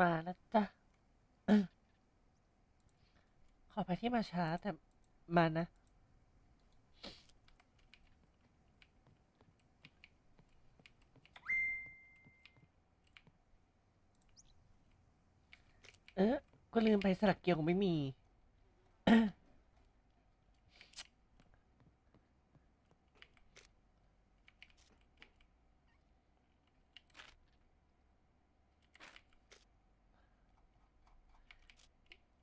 มาแล้วจ้ะ ขอไปที่มาช้าแต่มานะ เออก็ลืมไปสลักเกียวไม่มี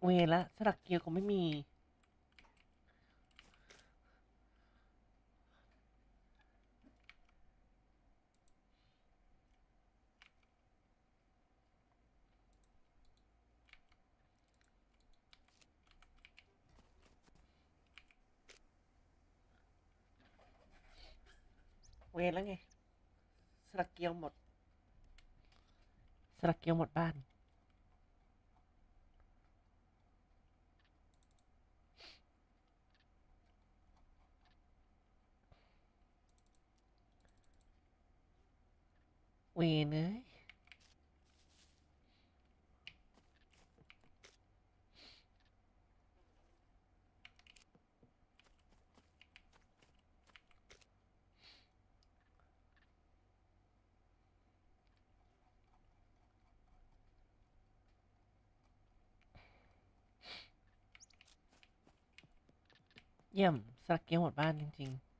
เวรละสลักเกียวก็ไม่มี เวแล้วไงสลักเกียวหมดสลักเกียวหมดบ้าน เวรเอ้ยเยี่ยมสลักเกียวหมดบ้านจริง ๆ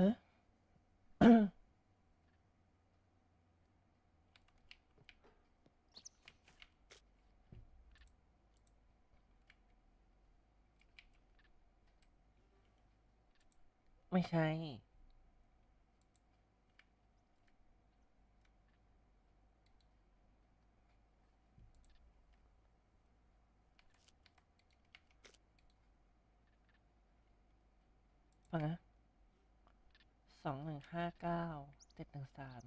ฮะไม่ใช่ ฟังนะ สองหนึ่งห้าเก้าเจ็ดหนึ่งสาม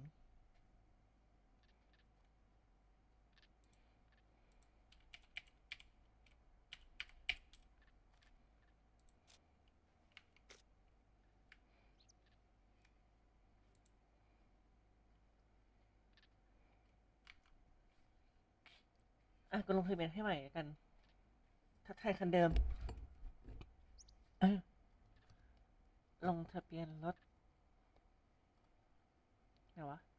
อะก็ลงทะเบียนให้ใหม่กัน ทักทายคันเดิม ลงทะเบียนรถ ไ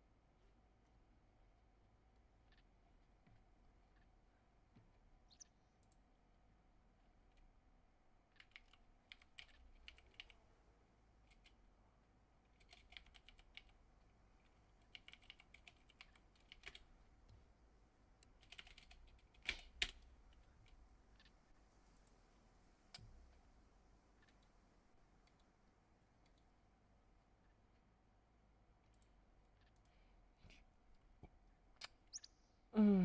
อืม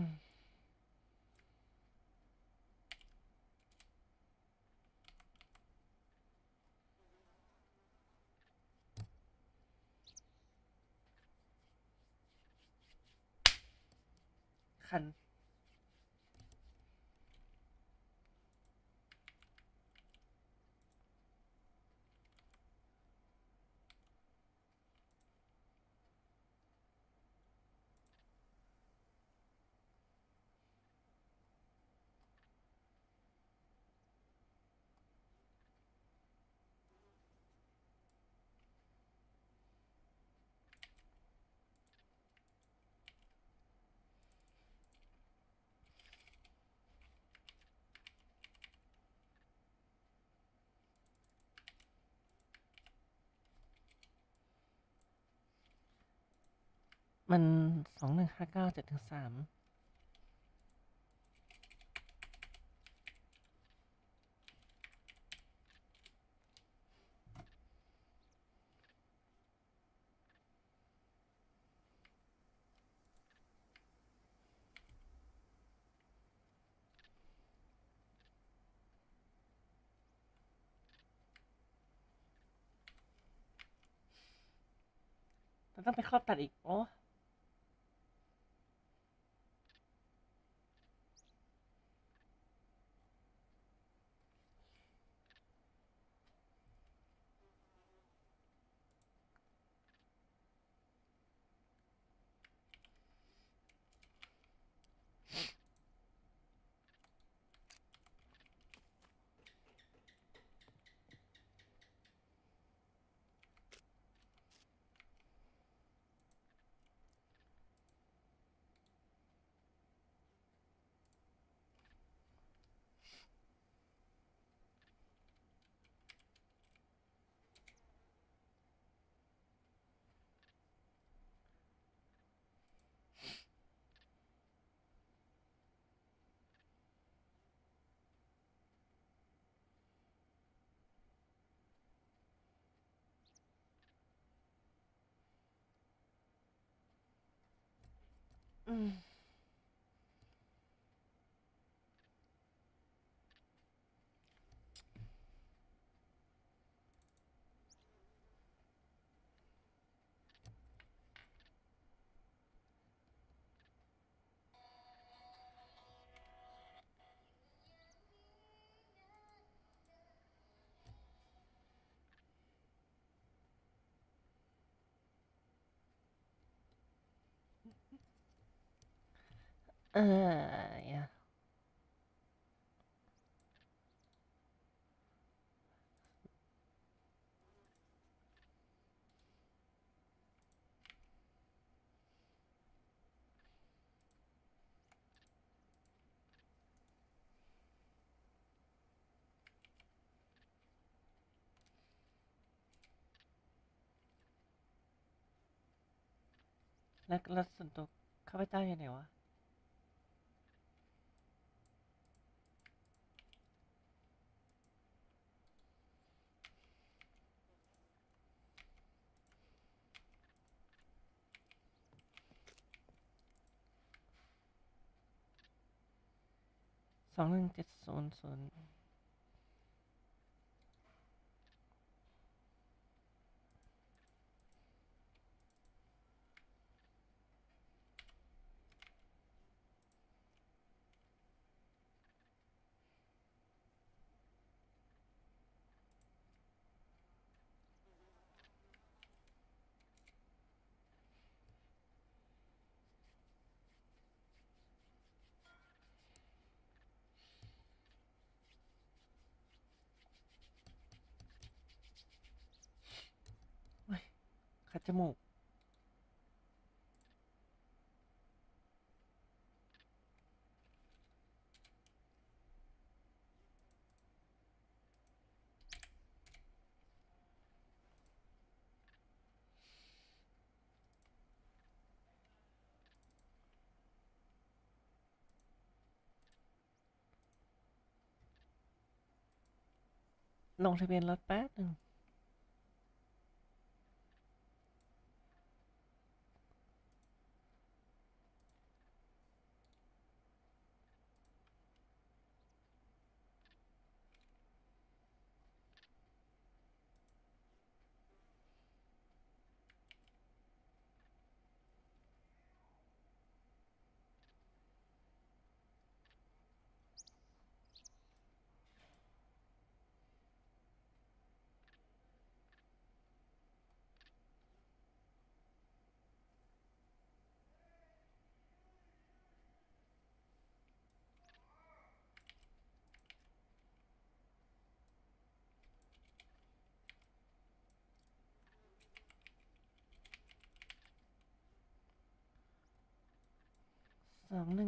คัน มันสองหนึ่งห้าเก้าเจ็ดถึงสามต้องไปครอบตัดอีก โอ้ อื มเออแล้วรถส่วนตั วข้าพเจ้าอยู่ไหนวะ สองหนึ่งเจ็ดศูนย์ศูนย์เฮ้ย คัดจมูก ลงทะเบียนรถแป๊บหนึ่ง สองห